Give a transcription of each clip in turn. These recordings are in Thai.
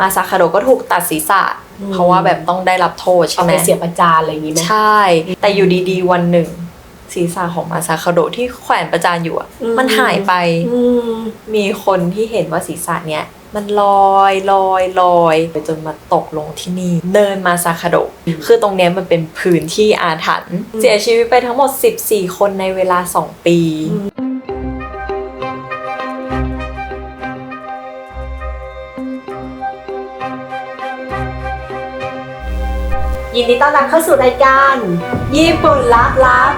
มาซาคาโดะก็ถูกตัดศีรษะอืมเพราะว่าแบบต้องได้รับโทษใช่เอาไหมไปเสียประจานอะไรอย่างนี้ไหมใช่ แต่อยู่ดีๆ วันหนึ่งศีรษะของมาซาคาโดะที่แขวนประจานอยู่อะอืมมันหายไปอืมมีคนที่เห็นว่าศีรษะเนี้ยมันลอยลอยลอยไปจนมาตกลงที่นี่เนินมาซาคาโดะคือตรงเนี้ยมันเป็นพื้นที่อาถรรพ์เสียชีวิตไปทั้งหมด 14 คนในเวลา 2 ปี ยินดีต้อนรับเข้าสู่รายการ ญี่ปุ่นลับลับ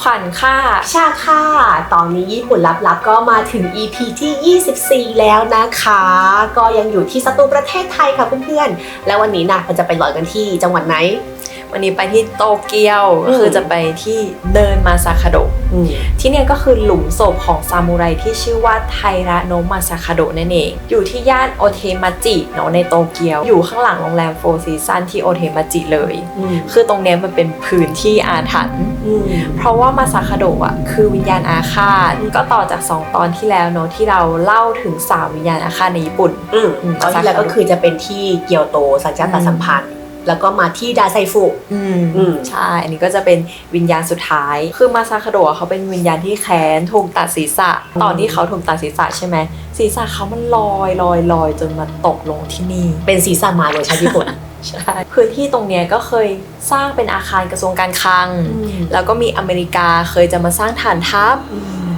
ขวัญค่าชาค่ะ ตอนนี้ญี่ปุ่นลับลับก็มาถึง EP ที่ 24 แล้วนะคะ ก็ยังอยู่ที่สตูประเทศไทยค่ะเพื่อนๆ แล้ววันนี้นะเราจะไปลอยกันที่จังหวัดไหน วันนี้ไปที่โตเกียวอืมคือจะไปที่เนินมาซาคาโดะที่เนี่ยก็คือหลุมศพของซามูไรที่ชื่อว่าไทระโนะมาซาคาโดะนั่นเอง อยู่ที่ย่านโอเทมาจิเนาะในโตเกียว อยู่ข้างหลังโรงแรมโฟร์ซีซันที่โอเทมาจิเลยอืมคือตรงเนี้ยมันเป็นพื้นที่อาถรรพ์อืมเพราะว่ามาซาคาโดะอะคือวิญญาณอาฆาตก็ต่อจาก 2 ตอนที่แล้วเนาะที่เราเล่าถึงสามวิญญาณอาฆาตในญี่ปุ่นอืมอืมตอนที่แล้วก็คือจะเป็นที่เกียวโตสัญชาติสัมพันธ์ แล้วก็มาที่ดาไซฟุอืมอืมใช่ อันนี้ก็จะเป็นวิญญาณสุดท้าย คือมาซาคาโดะเขาเป็นวิญญาณที่แค้นถูกตัดศีรษะ ตอนที่เขาถูกตัดศีรษะใช่ไหมศีรษะเขามันลอยลอยลอยจนมาตกลงที่นี่ เป็นซีซั่นมาเวอร์ชันญี่ปุ่นใช่พื้นที่ตรงเนี้ยก็เคยสร้างเป็นอาคารกระทรวงการคลัง แล้วก็มีอเมริกาเคยจะมาสร้างฐานทัพ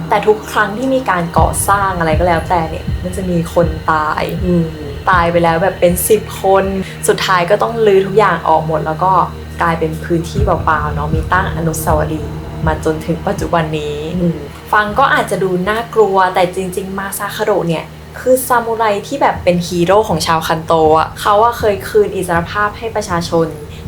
แต่ทุกครั้งที่มีการก่อสร้างอะไรก็แล้วแต่เนี่ย มันจะมีคนตายอืม ตายไปแล้วแบบเป็น 10 คน สุดท้ายก็ต้องลื้อทุกอย่างออกหมด แล้วก็กลายเป็นพื้นที่เปล่าๆเนาะมีตั้งอนุสาวรีย์มาจนถึงปัจจุบันนี้ ฟังก็อาจจะดูน่ากลัวแต่จริง ๆ มาซาคาโดเนี่ยคือซามูไรที่แบบเป็นฮีโร่ของชาวคันโตะเขาอะเคยคืนอิสรภาพให้ประชาชน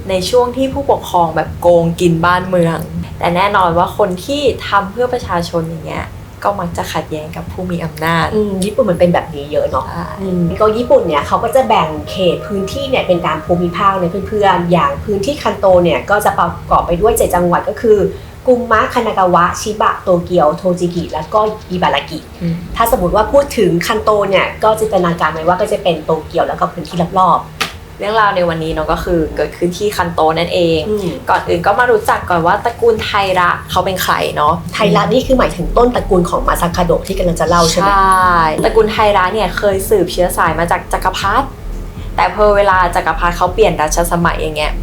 ในช่วงที่ผู้ปกครองแบบโกงกินบ้านเมือง แต่แน่นอนว่าคนที่ทำเพื่อประชาชนอย่างเงี้ย ก็มักจะขัดแย้งกับผู้มีอำนาจอืมญี่ปุ่นมันเป็นแบบนี้เยอะเนาะใช่อืมก็ญี่ปุ่นเนี่ยเขาก็จะแบ่งเขตพื้นที่เนี่ยเป็นตามภูมิภาคเนี่ยเพื่อนๆอย่างพื้นที่คันโตเนี่ยก็จะประกอบไปด้วย7จังหวัดก็คือกุมมะคานากาวะ ชิบะ โตเกียว โทจิกิ แล้วก็อิบารากิอืมถ้าสมมติว่าพูดถึงคันโตเนี่ย ก็จินตนาการไว้ว่าก็จะเป็นโตเกียวแล้วก็พื้นที่รอบ เรื่องราวในวันนี้เนาะก็คือเกิดขึ้นที่คันโตนั่นเองๆอืมก่อนอื่นก็มารู้จักก่อนว่าตระกูลไทระเขาเป็นใครเนาะไทระนี่คือหมายถึงต้นตระกูลของมาซาคาโดะที่กำลังจะเล่าใช่ไหมใช่ตระกูลไทระเนี่ยเคยสืบเชื้อสายมาจากจักรพรรดิแต่พอเวลาจักรพรรดิเขาเปลี่ยนรัชสมัยอย่างเงี้ย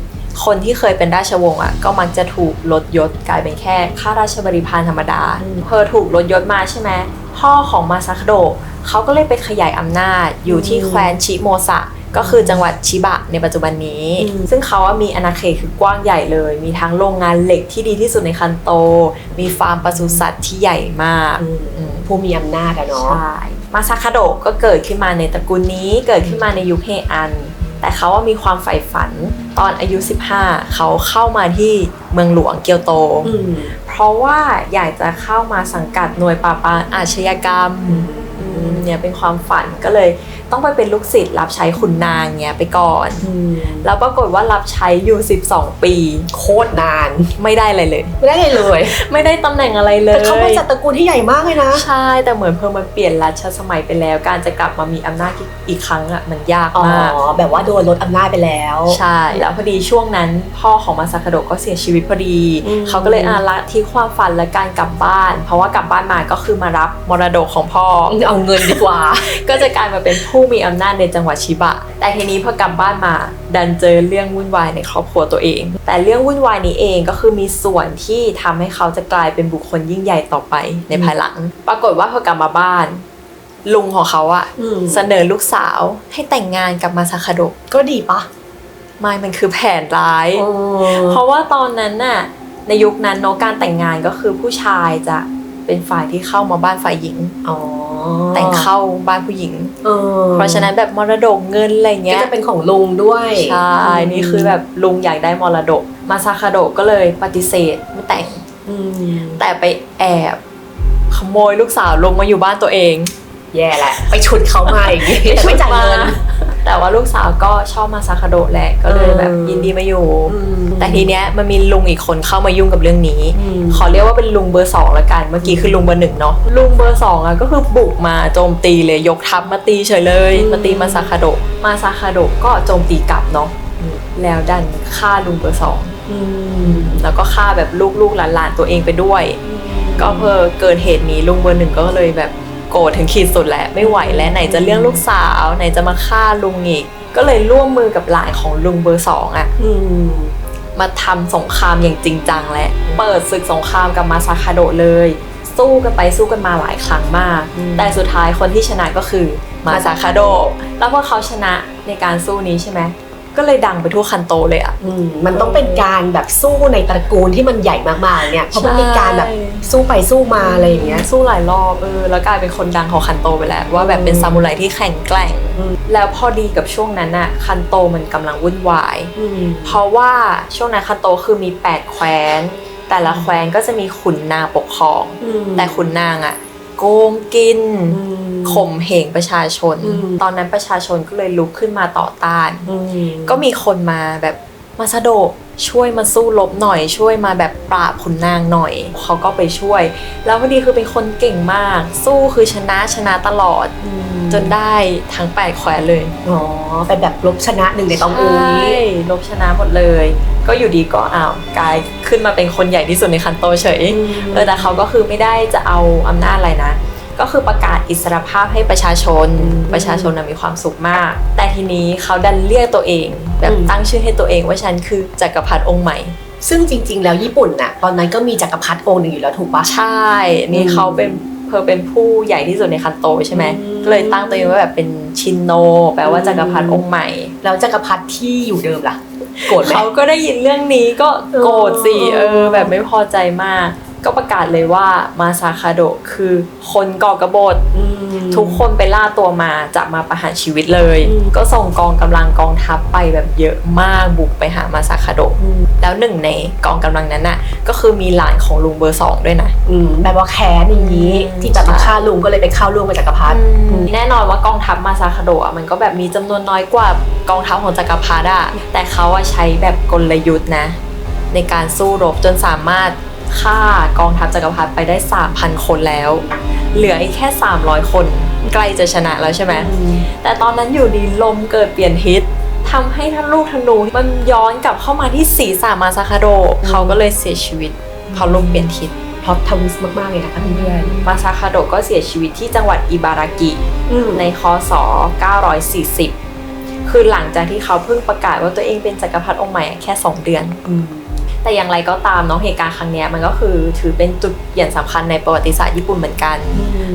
คนที่เคยเป็นราชวงศ์อะก็มักจะถูกลดยศกลายเป็นแค่ข้าราชบริพารธรรมดาอืมเพอถูกลดยศมาใช่ไหม พ่อของมาซาคโดะเขาก็เลยไปขยายอำนาจอยู่ที่อืมแคว้นชิโมซะก็คือจังหวัดชิบะในปัจจุบันนี้อืมซึ่งเขาว่ามีอาณาเขตคือกว้างใหญ่เลย มีทั้งโรงงานเหล็กที่ดีที่สุดในคันโต มีฟาร์มปศุสัตว์ที่ใหญ่มากอืมอืมผู้มีอำนาจอะเนาะใช่มาซาคาโดะก็เกิดขึ้นมาในตระกูลนี้เกิดขึ้นมาในยุคเฮอัน แต่เขาว่ามีความใฝ่ฝันตอนอายุ 15 เขาเข้ามาที่เมืองหลวงเกียวโตอืม เพราะว่าอยากจะเข้ามาสังกัดหน่วยปราบปรามอาชญากรรมอืม เนี่ยเป็นความฝันก็เลยต้องไปเป็นลูกศิษย์รับใช้ขุนนางเนี่ยไปก่อนอืมแล้วปรากฏว่ารับใช้อยู่ 12 ปี โคตรนานไม่ได้อะไรเลย ไม่ได้เลย ไม่ได้ตำแหน่งอะไรเลยแต่เขามาจากตระกูลที่ใหญ่มากเลยนะใช่แต่เหมือนเพิ่มมันเปลี่ยนรัชสมัยไปแล้ว การจะกลับมามีอำนาจอีกครั้งอะมันยากอ๋อมากแบบว่าโดนลดอำนาจไปแล้วใช่แล้วพอดีช่วงนั้นพ่อของมาซาคาโดะก็เสียชีวิตพอดีอืมเขาก็เลยอาละทิ้งความฝันและการกลับบ้าน เพราะว่ากลับบ้านมาก็คือมารับมรดกของพ่อเอาเงินดีกว่า ก็จะกลายมาเป็นผู้มีอำนาจในจังหวัดชิบะ แต่ทีนี้พอกลับบ้านมา ดันเจอเรื่องวุ่นวายในครอบครัวตัวเอง แต่เรื่องวุ่นวายนี้เองก็คือมีส่วนที่ทำให้เขาจะกลายเป็นบุคคลยิ่งใหญ่ต่อไปในภายหลัง ปรากฏว่าพอกลับมาบ้านลุงของเขาอะอืมเสนอลูกสาวให้แต่งงานกับมาซาคาโดะก็ดีปะไม่มันคือแผนร้าย เพราะว่าตอนนั้นน่ะในยุคนั้นเนาะการแต่งงานก็คือผู้ชายจะเป็นฝ่ายที่เข้ามาบ้านฝ่ายหญิงอ๋อ แต่งเข้าบ้านผู้หญิงเออเพราะฉะนั้นแบบมรดกเงินอะไรก็เงี้ยจะเป็นของลุงด้วย ใช่ นี่คือแบบลุงอยากได้มรดก มาซาคาโดะก็เลยปฏิเสธไม่แต่งอืมแต่ไปแอบขโมยลูกสาวลงมาอยู่บ้านตัวเอง แย่แหละ ไปฉุดเขามาอย่างงี้แต่ไม่จ่ายเงินแต่ ว่าลูกลูกสาวก็ชอบมาซาคาโดะแหละก็เลยแบบยินดีมาอยู่ แต่ทีเนี้ยมันมีลุงอีกคนเข้ามายุ่งกับเรื่องนี้อืมขอเรียกว่าเป็นลุงเบอร์สองละกัน เมื่อกี้คือลุงเบอร์หนึ่งเนาะลุงเบอร์สองอะก็คือบุกมาโจมตีเลยยกทัพมาตีเฉยเลยอืมมาตีมาซาคาโดะมาซาคาโดะก็โจมตีกลับเนาะแล้วดันฆ่าลุงเบอร์สองอืมแล้วก็ฆ่าแบบลูกๆหลานๆตัวเองไปด้วย ก็เพอเกิดเหตุนี้ลุงเบอร์หนึ่งก็เลยแบบ โกรธถึงขีดสุดแหละไม่ไหวแล้วไหนจะเรื่องลูกสาว ไหนจะมาฆ่าลุงอีก ก็เลยร่วมมือกับหลานของลุงเบอร์สองอะอืมมาทำสงครามอย่างจริงจังและ เปิดศึกสงครามกับมาซาคาโดะเลย สู้กันไปสู้กันมาหลายครั้งมากอืมแต่สุดท้ายคนที่ชนะก็คือมาซาคาโดะแล้วพอเขาชนะในการสู้นี้ใช่ไหม ก็เลยดังไปทั่วคันโตเลยอะอืมมันต้องเป็นการแบบสู้ในตระกูลที่มันใหญ่มากๆเนี่ยเพราะมันมีการแบบสู้ไปสู้มาอะไรอย่างเงี้ย สู้หลายรอบเออแล้วกลายเป็นคนดังของคันโตไปแล้วว่าแบบเป็นซามูไรที่แข็งแกร่งอืมแล้วพอดีกับช่วงนั้นอะคันโตมันกำลังวุ่นวายอืมเพราะว่าช่วงนั้นคันโตคือมี 8 แคว้น แต่ละแคว้นก็จะมีขุนนางปกครองอืมแต่ขุนนางอะ โกงกินอืมข่มเหงประชาชนอืมตอนนั้นประชาชนก็เลยลุกขึ้นมาต่อต้านอืมก็มีคนมาแบบ มาซาโดะช่วยมาสู้รบหน่อย ช่วยมาแบบปราบขุนนางหน่อย เขาก็ไปช่วย แล้วพอดีคือเป็นคนเก่งมาก สู้คือชนะชนะตลอดอืมจนได้ทั้งแปดแคว้นเลย อ๋อเป็นแบบลบชนะหนึ่งในตองอูใช่นี้ลบชนะหมดเลย ก็อยู่ดีก็อ้าวกลายขึ้นมาเป็นคนใหญ่ที่สุดในคันโตเฉยเออแต่เขาก็คือไม่ได้จะเอาอำนาจอะไรนะ ก็คือประกาศอิสรภาพให้ประชาชนอืมประชาชนนะมีความสุขมาก แต่ทีนี้เขาดันเรียกตัวเอง แบบอืมตั้งชื่อให้ตัวเองว่าฉันคือจักรพรรดิองค์ใหม่ ซึ่งจริง ๆ แล้วญี่ปุ่นน่ะตอนนั้นก็มีจักรพรรดิองค์หนึ่งอยู่แล้วถูกปะใช่ นี่อืมเขาเป็นเพอเป็นผู้ใหญ่ที่สุดในคันโตใช่ไหมอืมก็เลยตั้งตัวเองว่าแบบเป็นชินโน แปลว่าจักรพรรดิองค์ใหม่ แล้วจักรพรรดิที่อยู่เดิมล่ะโกรธไหมเขาก็ได้ยินเรื่องนี้ก็โกรธสิเอเอออแบบไม่พอใจมาก ก็ประกาศเลยว่ามาซาคาโดะคือคนก่อกบฏอืมทุกคนไปล่าตัวมาจะมาประหารชีวิตเลยอืมก็ส่งกองกำลังกองทัพไปแบบเยอะมากบุกไปหามาซาคาโดะอืมแล้วหนึ่งในกองกำลังนั้นน่ะ ก็คือมีหลานของลุงเบอร์สองด้วยนะอืมแบบว่าแค้นอย่างนี้อืมที่แบบมาฆ่าลุงก็เลยไปเข้าร่วมกับจักรพรรดิแน่นอนว่ากองทัพมาซาคาโดะอะมันก็แบบมีจำนวนน้อยกว่ากองทัพของจักรพรรดิอะแต่เขาอะใช้แบบกลยุทธ์นะ ในการสู้รบจนสามารถ ฆ่ากองทัพจักรพรรดิไปได้ 3,000 คนแล้ว เหลืออีกแค่ 300 คนใกล้จะชนะแล้วใช่ไหมแต่ตอนนั้นอยู่ดีลมเกิดเปลี่ยนทิศทำให้ท่านลูกธนูมันย้อนกลับเข้ามาที่ศีรษะมาซาคาโดะอืมเขาก็เลยเสียชีวิตเพราะลมเปลี่ยนทิศพล็อตทวิสต์มากๆเลยนะคะเพื่อนมาซาคาโดะก็เสียชีวิตที่จังหวัดอิบารากิๆอืมในคศ 940 คือหลังจากที่เขาเพิ่งประกาศว่าตัวเองเป็นจักรพรรดิองค์ใหม่แค่ 2 เดือนอืม แต่อย่างไรก็ตามเนาะเหตุการณ์ครั้งเนี้ยมันก็คือถือเป็นจุดเปลี่ยนสำคัญในประวัติศาสตร์ญี่ปุ่นเหมือนกัน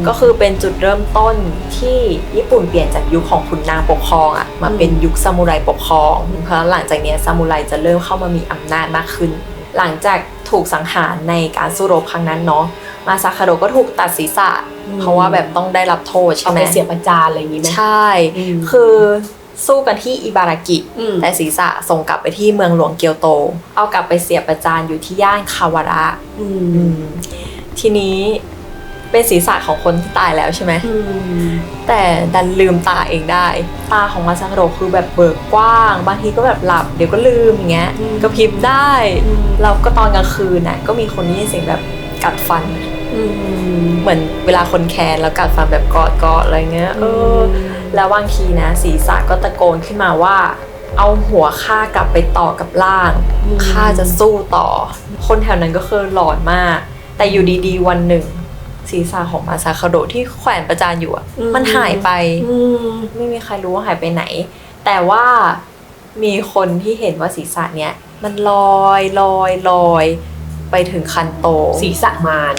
ก็คือเป็นจุดเริ่มต้นที่ญี่ปุ่นเปลี่ยนจากยุคของขุนนางปกครองอะมาเป็นยุคซามูไรปกครอง เพราะหลังจากเนี้ยซามูไรจะเริ่มเข้ามามีอำนาจมากขึ้น หลังจากถูกสังหารในการสู้รบครั้งนั้นเนาะมาซาคาโดะก็ถูกตัดศีรษะ เพราะว่าแบบต้องได้รับโทษใช่เอาไหมไปเสียประจานอะไรอย่างนี้ไหมใช่อืมคือ สู้กันที่อิบารากิอืมแต่ศีรษะส่งกลับไปที่เมืองหลวงเกียวโต เอากลับไปเสียประจานอยู่ที่ย่านคาวาระอือืมมทีนี้เป็นศีรษะของคนที่ตายแล้วใช่ไหมอืมแต่ดันลืมตาเองได้ ตาของมาซาคาโดะคือแบบเบิกกว้าง บางทีก็แบบหลับเดี๋ยวก็ลืมอย่างเงี้ยก็พริบได้แล้วก็ตอนกลางคืนน่ะก็มีคนได้ยินเสียงแบบ กัดฟันอืมเหมือนเวลาคนแคนแล้วกัดฟันแบบกอดกอดอะไรเงี้ยเออแล้วบางทีนะศีรษะก็ตะโกนขึ้นมาว่า เอาหัวข้ากลับไปต่อกับล่างอืมข้าจะสู้ต่อ คนแถวนั้นก็คือหลอนมาก แต่อยู่ดีๆวันหนึ่งศีรษะของมาซาคาโดะที่แขวนประจานอยู่อะมันหายไปอืมไม่มีใครรู้ว่าหายไปไหน แต่ว่ามีคนที่เห็นว่าศีรษะเนี้ยมันลอยลอยลอย ไปถึงคันโตศีรษะมาร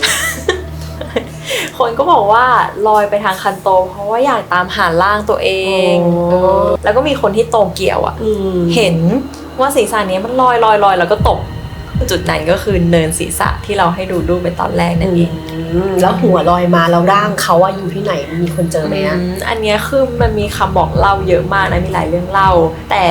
คนก็บอกว่าลอยไปทางคันโต เพราะว่าอยากตามหาร่างตัวเองเออแล้วก็มีคนที่โตเกียวอะอืมเห็นว่าศีรษะเนี้ยมันลอยลอยลอยแล้วก็ตก จุดนั้นก็คือเนินศีรษะที่เราให้ดูรูปไปตอนแรกนั่นเองอืมแล้วหัวลอยมาแล้วร่างเขาอะอยู่ที่ไหนมีคนเจอไหมอะอืมอันเนี้ยคือมันมีคำบอกเล่าเยอะมากนะมีหลายเรื่องเล่า แต่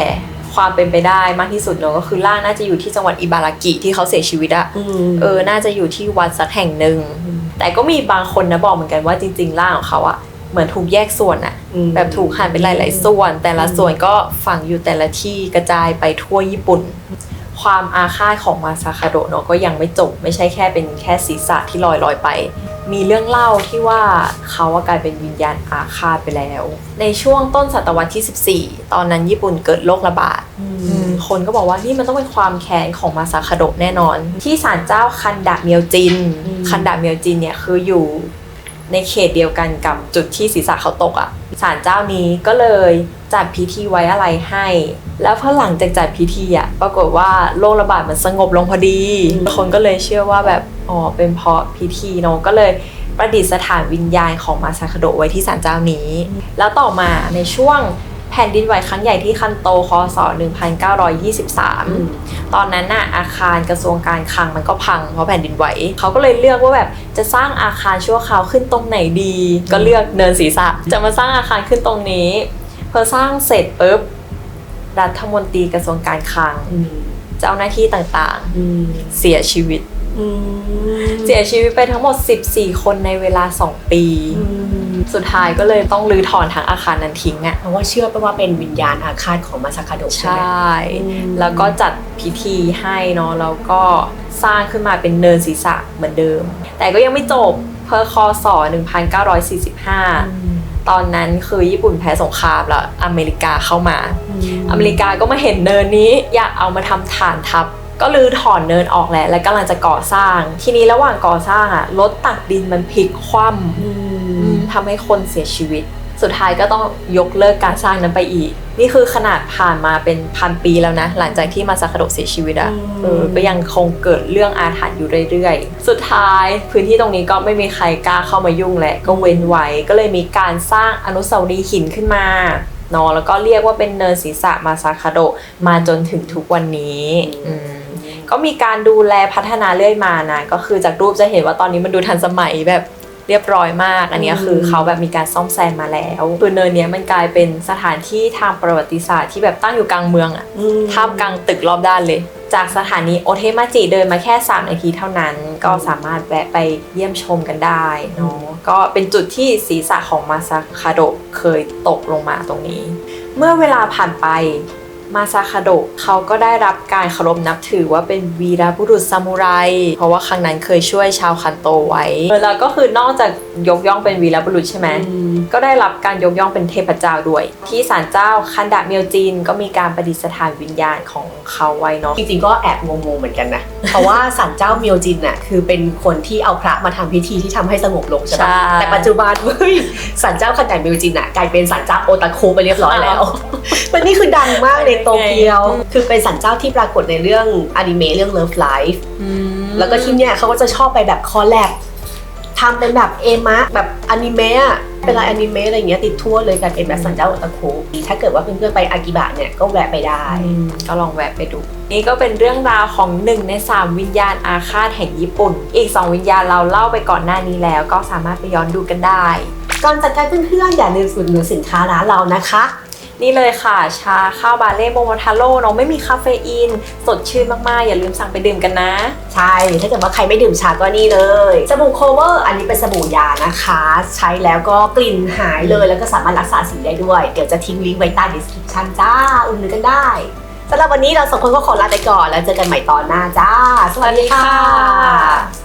ความเป็นไปได้มากที่สุดเนอะก็คือร่างน่าจะอยู่ที่จังหวัดอิบารากิที่เขาเสียชีวิตอะมเออน่าจะอยู่ที่วัดสักแห่งหนึ่งแต่ก็มีบางคนนะบอกเหมือนกันว่าจริง ๆ ร่างของเขาอะเหมือนถูกแยกส่วนอะอืมแบบถูกหั่นเป็นหลาย ๆ ส่วน แต่ละส่วนก็ฝังอยู่แต่ละที่กระจายไปทั่วญี่ปุ่น ความอาฆาตของมาซาคาโดะเนาะก็ยังไม่จบไม่ใช่แค่เป็นแค่ศีรษะที่ลอยลอยๆไป มีเรื่องเล่าที่ว่าเขาอะกลายเป็นวิญญาณอาฆาตไปแล้ว ในช่วงต้นศตวรรษที่ 14 ตอนนั้นญี่ปุ่นเกิดโรคระบาดอืมอืมคนก็บอกว่านี่มันต้องเป็นความแค้นของมาซาคาโดะแน่นอน ที่ศาลเจ้าคันดะเมียวจินอืมคันดะเมียวจินเนี่ยคืออยู่ในเขตเดียวกันกับจุดที่ศีรษะเขาตกอะ่ะ ศาลเจ้านี้ก็เลยจัดพิธีไว้อะไรให้ แล้วพอหลังจากจัดพิธีอะ่ะปรากฏว่าโรคระบาดมันสงบลงพอดี คนก็เลยเชื่อว่าแบบอ๋อเป็นเพราะพิธีเนาะก็เลยประดิษฐานวิญญาณของมาซาคโดะไว้ที่ศาลเจ้านี้ แล้วต่อมาในช่วง แผ่นดินไหวครั้งใหญ่ที่คันโตคศ1923 ตอนนั้นน่ะอาคารกระทรวงการคลังมันก็พังเพราะแผ่นดินไหวเขาก็เลยเลือกว่าแบบจะสร้างอาคารชั่วคราวขึ้นตรงไหนดี ก็เลือกเนินศีรษะ จะมาสร้างอาคารขึ้นตรงนี้พอสร้างเสร็จปุ๊บรัฐมนตรีกระทรวงการคลังอืมเจ้าหน้าที่ต่างอืมๆเสียชีวิตอืมเสียชีวิตไปทั้งหมด 14 คนในเวลา 2 ปีอืม สุดท้ายก็เลยต้องรื้อถอนทั้งอาคารนั้นทิ้งอะเพราะว่าเชื่อไปว่าเป็นวิญญาณอาฆาตของมาซาคาโดะใชใช่ไหม่อืมแล้วก็จัดพิธีให้เนาะแล้วก็สร้างขึ้นมาเป็นเนินศีรษะเหมือนเดิม แต่ก็ยังไม่จบเพอคศ1945ตอนนั้นคือญี่ปุ่นแพ้สงครามแล้วอเมริกาเข้ามา อเมริกาก็มาเห็นเนินนี้อยากเอามาทำฐานทัพ ก็ลือถอนเนินออกแล้วและกำลังจะก่อสร้าง ทีนี้ระหว่างก่อสร้างอะรถตักดินมันพลิกคว่ำอือืมม ทำให้คนเสียชีวิต สุดท้ายก็ต้องยกเลิกการสร้างนั้นไปอีก นี่คือขนาดผ่านมาเป็นพันปีแล้วนะ หลังจากที่มาซาคาโดะเสียชีวิตอะอืมเออก็ยังคงเกิดเรื่องอาถรรพ์อยู่เรื่อยๆ สุดท้ายพื้นที่ตรงนี้ก็ไม่มีใครกล้าเข้ามายุ่งแหละก็เว้นไว้ก็เลยมีการสร้างอนุสาวรีย์หินขึ้นมาเนาะแล้วก็เรียกว่าเป็นเนินศีรษะมาซาคาโดะมาจนถึงทุกวันนี้อืมก็มีการดูแลพัฒนาเรื่อยมานะ ก็คือจากรูปจะเห็นว่าตอนนี้มันดูทันสมัยแบบ เรียบร้อยมาก อันเนี้ยคือเขาแบบมีการซ่อมแซมมาแล้วคือเนินเนี้ยมันกลายเป็นสถานที่ทางประวัติศาสตร์ที่แบบตั้งอยู่กลางเมืองอะอืมท่ามกลางตึกรอบด้านเลย จากสถานีโอเทมาจิเดินมาแค่ 3 นาทีเท่านั้น ก็สามารถแวะไปเยี่ยมชมกันได้เนาะก็เป็นจุดที่ศีรษะของมาซาคาโดะเคยตกลงมาตรงนี้ เมื่อเวลาผ่านไป มาซาคาโดะเขาก็ได้รับการเคารพนับถือว่าเป็นวีรบุรุษซามูไร เพราะว่าครั้งนั้นเคยช่วยชาวคันโตไว้แล้วก็คือนอกจากยกย่องเป็นวีรบุรุษใช่ไหมอืมก็ได้รับการยกย่องเป็นเทพเจ้าด้วย ที่ศาลเจ้าคันดะเมียวจีนก็มีการประดิษฐานวิญญาณของเขาไว้เนาะจริงๆก็แอบงงๆเหมือนกันนะเพราะว่าสันเจ้าเมียวจินน่ะคือเป็นคนที่เอาพระมาทำพิธีที่ทำให้สงบลงใช่ปะใช่แต่ปัจจุบันเฮ้ยสันเจ้าขันแต่เมียวจินน่ะกลายเป็นสันเจ้าโอตาคุไปเรียบร้อยแล้วมันนี่คือดังมากในโตเกียว คือเป็นสันเจ้าที่ปรากฏในเรื่องอนิเมะเรื่อง Love Life แล้วก็ที่เนี่ยเขาก็จะชอบไปแบบคอลแลบทำเป็นแบบเอมะแบบอนิเมะอะเป็นลายอนิเมะอะไรอย่างเงี้ยติดทั่วเลยกันเป็นแบบสันเจ้าโอตาคุถ้าเกิดว่าเพื่อนๆไปอากิบะเนี่ยก็แวะไปได้อืมก็ลองแวะไปดู นี่ก็เป็นเรื่องราวของหนึ่งในสามวิญญาณอาฆาตแห่งญี่ปุ่น อีกสองวิญญาณเราเล่าไปก่อนหน้านี้แล้ว ก็สามารถไปย้อนดูกันได้ ก่อนจัดการเพื่อนๆอย่าลืมอุดหนุนสินค้าร้านเรานะคะ นี่เลยค่ะ ชาข้าวบาเล่โมโมทาโร่เนาะไม่มีคาเฟอีน สดชื่นมาก ๆ อย่าลืมสั่งไปดื่มกันนะ ใช่ ถ้าเกิดว่าใครไม่ดื่มชาก็นี่เลย สบู่โคเวอร์ อันนี้เป็นสบู่ยานะคะ ใช้แล้วก็กลิ่นหายเลยแล้วก็สามารถรักษาสีได้ด้วย เดี๋ยวจะทิ้งลิงก์ไว้ใต้ description จ้าอุ่นนกันได้สำหรับวันนี้เราสองคนก็ขอลาไปก่อนแล้วเจอกันใหม่ตอนหน้าจ้า สวัสดีค่ะ